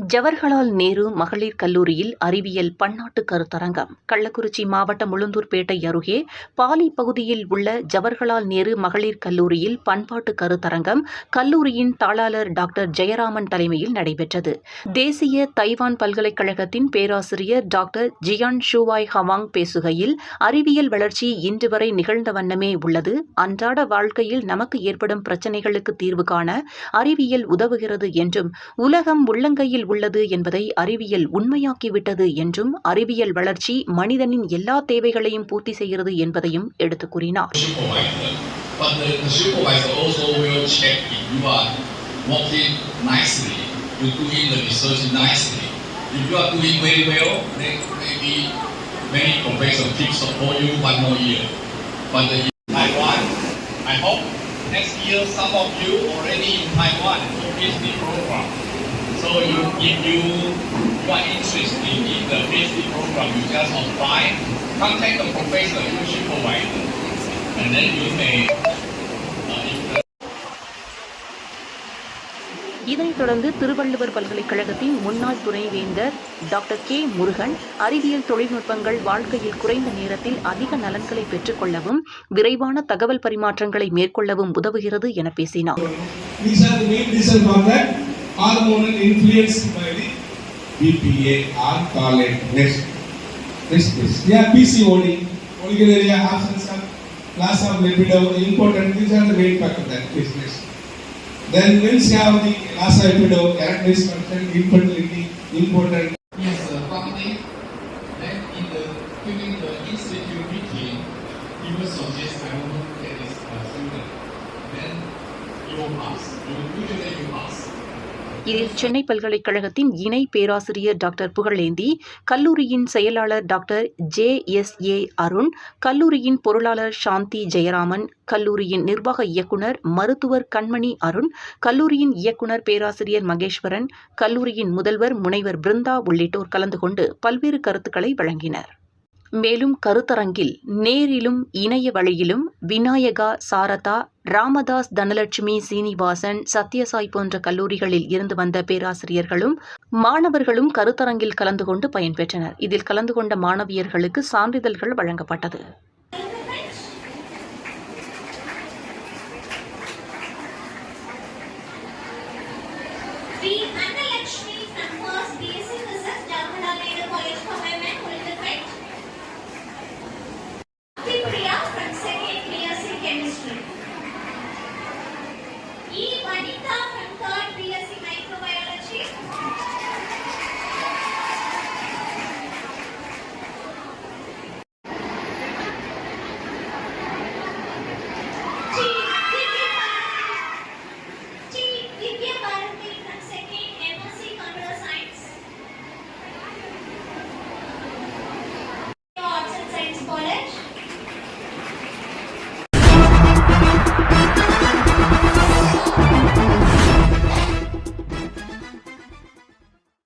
ஜவஹர்லால் நேரு மகளிர் கல்லூரியில் அறிவியல் பன்னாட்டு கருத்தரங்கம் கள்ளக்குறிச்சி மாவட்டம் உளுந்தூர்பேட்டை அருகே பாலி பகுதியில் உள்ள ஜவஹர்லால் நேரு மகளிர் கல்லூரியில் பண்பாட்டு கருத்தரங்கம் கல்லூரியின் தாளாளர் டாக்டர் ஜெயராமன் தலைமையில் நடைபெற்றது. தேசிய தைவான் பல்கலைக்கழகத்தின் பேராசிரியர் டாக்டர் ஜியான் ஷூவாய் ஹவாங் பேசுகையில் அறிவியல் வளர்ச்சி இன்று வரை நிகழ்ந்த வண்ணமே உள்ளது. அன்றாட வாழ்க்கையில் நமக்கு ஏற்படும் பிரச்சினைகளுக்கு தீர்வு காண அறிவியல் உதவுகிறது என்றும் உலகம் உள்ளங்கையில் உள்ளது என்பதை அறிவியல் உண்மையாக்கிவிட்டது என்றும் அறிவியல் வளர்ச்சி மனிதனின் எல்லா தேவைகளையும் பூர்த்தி செய்கிறது என்பதையும் எடுத்துக் கூறினார் supervisor. But the, the supervisor also will check if you are working nicely, you're doing the research nicely. If you are doing very well, then maybe many professors keep support you one more year. But the Taiwan, I hope next year some of you already in Taiwan for PhD program. So you, if you, you interested in the PhD program, you just apply, contact the professor, your supervisor, and then you may, இதனைத் தொடர்ந்து திருவள்ளுவர் பல்கலைக்கழகத்தின் முன்னாள் துணைவேந்தர் doctor K Murugan அறிவியல் தொழில்நுட்பங்கள் வாழ்க்கையில் குறைந்த நேரத்தில் அதிக நலன்களை பெற்றுக்கொள்ளவும் விரைவான தகவல் பரிமாற்றங்களை மேற்கொள்ளவும் உதவுகிறது என பேசினார். Hormonal influenced by the BPA or collate. Next. Next please. Yeah, PCOD, oliguria, absence of loss of libido, important. These are the main factors that please next. Then means you have the loss of libido, erectile dysfunction, infertility, important. Uh, you will this uh, student. Then you usually you pass. இதில் சென்னை பல்கலைக்கழகத்தின் இணை பேராசிரியர் doctor Pugazhendhi கல்லூரியின் செயலாளர் doctor J S A Arun கல்லூரியின் பொருளாளர் சாந்தி ஜெயராமன் கல்லூரியின் நிர்வாக இயக்குனர் மருத்துவர் கண்மணி அருண் கல்லூரியின் இயக்குனர் பேராசிரியர் மகேஸ்வரன் கல்லூரியின் முதல்வர் முனைவர் பிருந்தா உள்ளிட்டோர் கலந்து கொண்டு பல்வேறு கருத்துக்களை வழங்கினர். மேலும் கருத்தரங்கில் நேரிலும் இணைய வழியிலும் விநாயகா சாரதா ராமதாஸ் தனலட்சுமி சீனிவாசன் சத்யசாய் போன்ற கல்லூரிகளில் இருந்து வந்த பேராசிரியர்களும் மாணவர்களும் கருத்தரங்கில் கலந்து கொண்டு பயன்பெற்றனர் இதில் கலந்து கொண்ட மாணவியர்களுக்கு சான்றிதழ்கள் வழங்கப்பட்டது. Christian